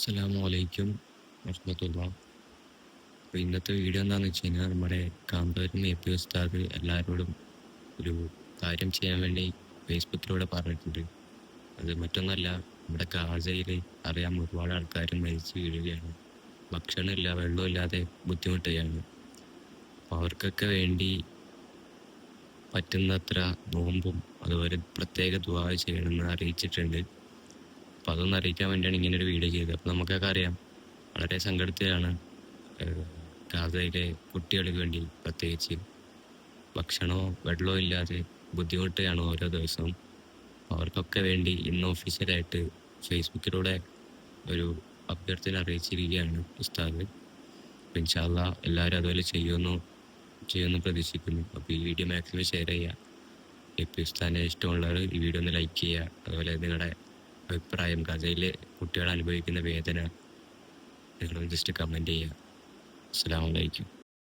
അസ്സലാമു വലൈക്കും വർഹമത്തുള്ള അപ്പോൾ ഇന്നത്തെ വീഡിയോ എന്താണെന്ന് വെച്ച് കഴിഞ്ഞാൽ നമ്മുടെ കാന്തപുരം എ പി ഉസ്താദ് എല്ലാവരോടും ഒരു കാര്യം ചെയ്യാൻ വേണ്ടി ഫേസ്ബുക്കിലൂടെ പറഞ്ഞിട്ടുണ്ട്. അത് മറ്റൊന്നല്ല നമ്മുടെ ഗാസയിൽ അറിയാം ഒരുപാട് ആൾക്കാർ മരിച്ചു വീഴുകയാണ്. ഭക്ഷണമില്ല വെള്ളമില്ലാതെ ബുദ്ധിമുട്ടുകയാണ്. അപ്പോൾ അവർക്കൊക്കെ വേണ്ടി പറ്റുന്നത്ര നോമ്പും അതുപോലെ പ്രത്യേക ദുആ ചെയ്യണമെന്ന് അറിയിച്ചിട്ടുണ്ട്. അപ്പോൾ അതൊന്ന് അറിയിക്കാൻ വേണ്ടിയാണ് ഇങ്ങനെ ഒരു വീഡിയോ ചെയ്തത്. അപ്പോൾ നമുക്കൊക്കെ അറിയാം. വളരെ സങ്കടത്തിലാണ്. ഗാസയിലെ കുട്ടികൾക്ക് വേണ്ടി പ്രത്യേകിച്ച് ഭക്ഷണമോ വെള്ളമോ ഇല്ലാതെ ബുദ്ധിമുട്ടുകയാണ് ഓരോ ദിവസവും. അവർക്കൊക്കെ വേണ്ടി ഇന്ന് ഒഫീഷ്യലായിട്ട് ഫേസ്ബുക്കിലൂടെ ഒരു അഭ്യർത്ഥന അറിയിച്ചിരിക്കുകയാണ് ഉസ്താദ്. അപ്പം ഇൻഷാല്ല എല്ലാവരും അതുപോലെ ചെയ്യുമെന്നോ ചെയ്യുമെന്ന് പ്രതീക്ഷിക്കുന്നു. അപ്പോൾ ഈ വീഡിയോ മാക്സിമം ഷെയർ ചെയ്യുക. ഇപ്പോൾ ഉസ്താദിനെ ഇഷ്ടമുള്ളവർ ഈ വീഡിയോ ഒന്ന് ലൈക്ക് ചെയ്യുക. അതുപോലെ നിങ്ങളുടെ അഭിപ്രായം ഗസയിലെ കുട്ടികൾ അനുഭവിക്കുന്ന വേദന നിങ്ങൾ ജസ്റ്റ് കമന്റ് ചെയ്യുക. അസ്സാം വലൈക്കും